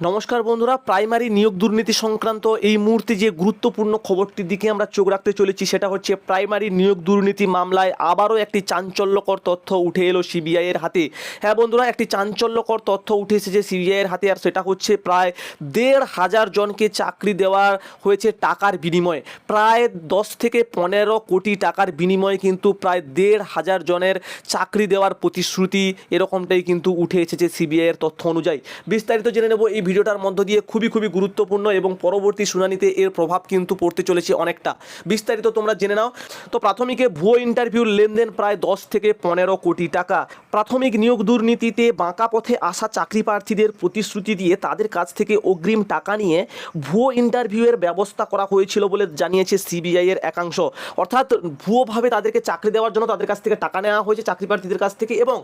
নমস্কার বন্ধুরা, প্রাইমারি নিয়োগ দুর্নীতি সংক্রান্ত এই মুহূর্তে যে গুরুত্বপূর্ণ খবরটির দিকে আমরা চোখ রাখতে চলেছি, সেটা হচ্ছে প্রাইমারি নিয়োগ দুর্নীতি মামলায় আবারও একটি চাঞ্চল্যকর তথ্য উঠে এলো সিবিআই এর হাতে। হ্যাঁ বন্ধুরা, একটি চাঞ্চল্যকর তথ্য উঠে এসেছে সিবিআই এর হাতে আর সেটা হচ্ছে প্রায় দেড় হাজার জনকে চাকরি দেওয়া হয়েছে টাকার বিনিময়ে। প্রায় দশ থেকে পনেরো কোটি টাকার বিনিময়ে কিন্তু প্রায় দেড় হাজার জনের চাকরি দেওয়ার প্রতিশ্রুতি এরকমটাই কিন্তু উঠে এসেছে সিবিআই এর তথ্য অনুযায়ী। বিস্তারিত জেনে নেব এই ভিডিওটার মধ্য দিয়ে খুবই খুবই গুরুত্বপূর্ণ এবং পরবর্তী শুনানিতে এর প্রভাব কিন্তু পড়তে চলেছে অনেকটা। বিস্তারিত তোমরা জেনে নাও। তো প্রাথমিকে ভুয়ো ইন্টারভিউর লেনদেন প্রায় দশ থেকে পনেরো কোটি টাকা। প্রাথমিক নিয়োগ দুর্নীতিতে বাঁকা পথে আসা চাকরি প্রার্থীদের প্রতিশ্রুতি দিয়ে তাদের কাছ থেকে অগ্রিম টাকা নিয়ে ভুয়ো ইন্টারভিউয়ের ব্যবস্থা করা হয়েছিল বলে জানিয়েছে সিবিআই এর একাংশ। অর্থাৎ ভুয়োভাবে তাদেরকে চাকরি দেওয়ার জন্য তাদের কাছ থেকে টাকা নেওয়া হয়েছে চাকরি প্রার্থীদের কাছ থেকে এবং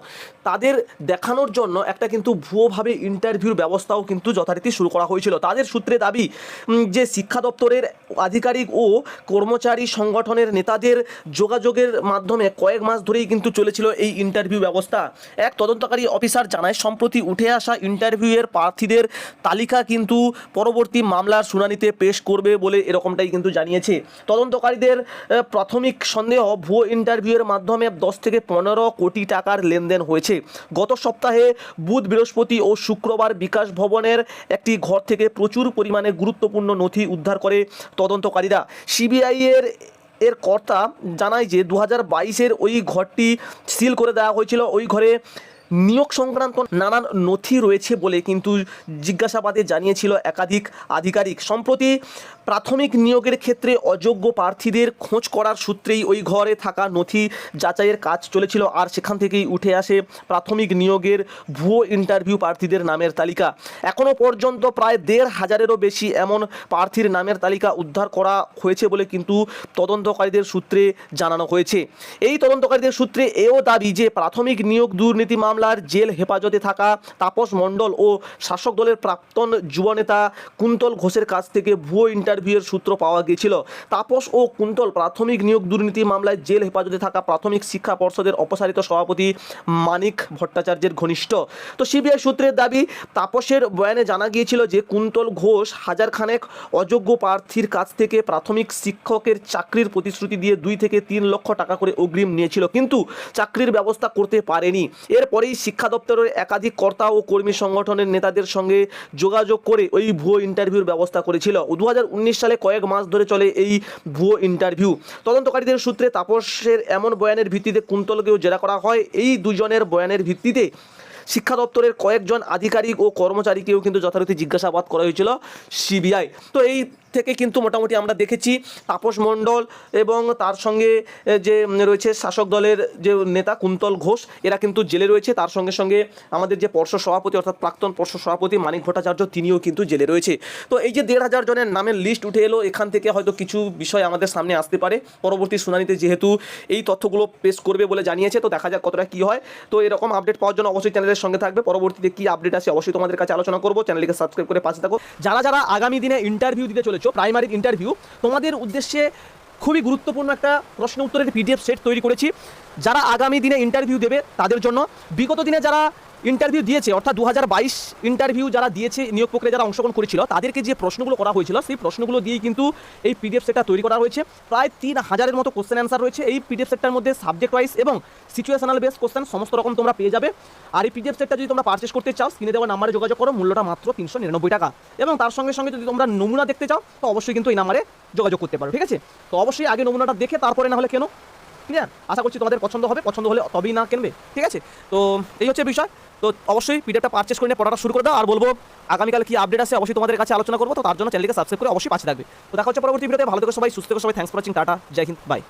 তাদের দেখানোর জন্য একটা কিন্তু ভুয়োভাবে ইন্টারভিউর ব্যবস্থাও কিন্তু যথারীতি শুরু করা হয়েছিল। তাদের সূত্রে দাবি যে শিক্ষা দপ্তরের আধিকারিক ও কর্মচারী সংগঠনের নেতাদের যোগাযোগের মাধ্যমে কয়েক মাস ধরেই কিন্তু চলেছিল এই ইন্টারভিউ ব্যবস্থা। এক তদন্তকারী অফিসার জানায়, সম্প্রতি উঠে আসা ইন্টারভিউয়ের প্রার্থীদের তালিকা কিন্তু পরবর্তী মামলার শুনানিতে পেশ করবে বলে এরকমটাই কিন্তু জানিয়েছে। তদন্তকারীদের প্রাথমিক সন্দেহ, ভুয়ো ইন্টারভিউয়ের মাধ্যমে দশ থেকে পনেরো কোটি টাকার লেনদেন হয়েছে। গত সপ্তাহে বুধ, বৃহস্পতি ও শুক্রবার বিকাশ ভবনের একটি ঘর থেকে প্রচুর পরিমাণে গুরুত্বপূর্ণ নথি উদ্ধার করে তদন্তকারীরা। সিবিআই এর কর্তা জানায় যে দু হাজার ওই ঘরটি সিল করে দেওয়া হয়েছিল। ওই ঘরে নিয়োগ সংক্রান্ত নানান নথি রয়েছে বলে কিন্তু জিজ্ঞাসাবাদে জানিয়েছিল একাধিক আধিকারিক। সম্প্রতি প্রাথমিক নিয়োগের ক্ষেত্রে অযোগ্য প্রার্থীদের খোঁজ করার সূত্রেই ওই ঘরে থাকা নথি যাচাইয়ের কাজ চলেছিল আর সেখান থেকেই উঠে আসে প্রাথমিক নিয়োগের ভুয়ো ইন্টারভিউ প্রার্থীদের নামের তালিকা। এখনও পর্যন্ত প্রায় দেড় হাজারেরও বেশি এমন প্রার্থীর নামের তালিকা উদ্ধার করা হয়েছে বলে কিন্তু তদন্তকারীদের সূত্রে জানানো হয়েছে। এই তদন্তকারীদের সূত্রে এও দাবি যে প্রাথমিক নিয়োগ দুর্নীতি মামলার জেল হেফাজতে থাকা তাপস মণ্ডল ও শাসক দলের প্রাক্তন যুবনেতা কুন্তল ঘোষের কাছ থেকে ভুয়ো ইন্টারভিউয়ের সূত্র পাওয়া গিয়েছিল তাপস ও কুন্তল প্রাথমিক নিয়োগ দুর্নীতি মামলায় জেল হেফাজতে থাকা প্রাথমিক শিক্ষা পর্ষদের অপসারিত সভাপতি মানিক ভট্টাচার্যের ঘনিষ্ঠ। তো সিবিআই সূত্রের দাবি, তাপসের বয়ানে জানা গিয়েছিল যে কুন্তল ঘোষ হাজার খানেক অযোগ্য প্রার্থীর কাছ থেকে প্রাথমিক শিক্ষকের চাকরির প্রতিশ্রুতি দিয়ে দুই থেকে তিন লক্ষ টাকা করে অগ্রিম নিয়েছিল। কিন্তু চাকরির ব্যবস্থা করতে পারেনি। এরপরেই শিক্ষা দপ্তরের একাধিক কর্তা ও কর্মী সংগঠনের নেতাদের সঙ্গে যোগাযোগ করে ওই ভুয়ো ইন্টারভিউর ব্যবস্থা করেছিল। দু হাজার উনিশ সালে কয়েক মাস ধরে চলে এই ভুয়ো ইন্টারভিউ। তদন্তকারীদের সূত্রে তাপসের এমন বয়ানের ভিত্তিতে কুন্তলকেও জেরা করা হয়। এই দুজনের বয়ানের ভিত্তিতে শিক্ষা দপ্তরের কয়েকজন আধিকারিক ও কর্মচারীকেও কিন্তু যথারীতি জিজ্ঞাসাবাদ করা হয়েছিল সিবিআই। তো এই থেকে কিন্তু মোটামুটি আমরা দেখেছি তাপস মণ্ডল এবং তার সঙ্গে যে রয়েছে শাসক দলের যে নেতা কুন্তল ঘোষ, এরা কিন্তু জেলে রয়েছে। তার সঙ্গে সঙ্গে আমাদের যে পর্ষদ সভাপতি অর্থাৎ প্রাক্তন পর্ষদ সভাপতি মানিক ভট্টাচার্য, তিনিও কিন্তু জেলে রয়েছে। তো এই যে দেড় হাজার জনের নামের লিস্ট উঠে এলো, এখান থেকে হয়তো কিছু বিষয় আমাদের সামনে আসতে পারে। পরবর্তী শুনানিতে যেহেতু এই তথ্যগুলো পেশ করবে বলে জানিয়েছে, তো দেখা যাক কতটা কী হয়। তো এরকম আপডেট পাওয়ার জন্য অবশ্যই চ্যানেলের সঙ্গে থাকবে। পরবর্তীতে কী আপডেট আছে অবশ্যই তোমাদের কাছে আলোচনা করব। চ্যানেলকে সাবস্ক্রাইব করে পাশে থাকো। যারা যারা আগামী দিনে ইন্টারভিউ দিতে চলেছো প্রাইমারি ইন্টারভিউ তোমাদের উদ্দেশ্যে খুবই গুরুত্বপূর্ণ একটা প্রশ্ন উত্তরের পিডিএফ সেট তৈরি করেছি। যারা আগামী দিনে ইন্টারভিউ দেবে তাদের জন্য, বিগত দিনে যারা ইন্টারভিউ দিয়েছে, অর্থাৎ দু হাজার বাইশ ইন্টারভিউ যারা দিয়েছে, নিয়োগ প্রক্রিয়া যারা অংশগ্রহণ করেছিল, তাদেরকে যে প্রশ্নগুলো করা হয়েছিল, সেই প্রশ্নগুলো দিয়েই কিন্তু এই পিডিএফ সেটটা তৈরি করা হয়েছে। প্রায় তিন হাজারের মতো কোশ্চেন অ্যান্সার রয়েছে। এই পিডিএফ সেটটার মধ্যে সাবজেক্ট ওয়াইজ এবং সিচুয়েশনাল বেস কোশ্চেন সমস্ত রকম তোমরা পেয়ে যাবে। আর এই পিডিএফ সেটটা যদি তোমরা পারচেস করতে চাও স্ক্রিনে দেওয়া নাম্বারে যোগাযোগ করো, মূল্যটা মাত্র তিনশো নিরানব্বই টাকা। এবং তার সঙ্গে সঙ্গে যদি তোমরা নমুনা দেখতে চাও, তো অবশ্যই কিন্তু এই নাম্বারে যোগাযোগ করতে পারো, ঠিক আছে? তো অবশ্যই আগে নমুনাটা দেখে, তারপরে না হলে কেন ক্লিয়ার আশা করছি তোমাদের পছন্দ হবে, পছন্দ হলে তবেই না কিনবে, ঠিক আছে? তো এই হচ্ছে বিষয়। তো অবশ্যই পিডিএফটা পারচেস করে নিয়ে পড়াটা শুরু করে দাও, আর বলব আগামীকাল কি আপডেট আছে অবশ্যই তোমাদের কাছে আলোচনা করব, তো তার জন্য চ্যানেলকে সাবস্ক্রাইব করে অবশ্যই পাশে থাকবে। তো দেখা হচ্ছে পরবর্তী ভিডিওতে ভালো থেকে সবাই, সুস্থ থেকে সবাই thanks for watching tata, Jai Hind bye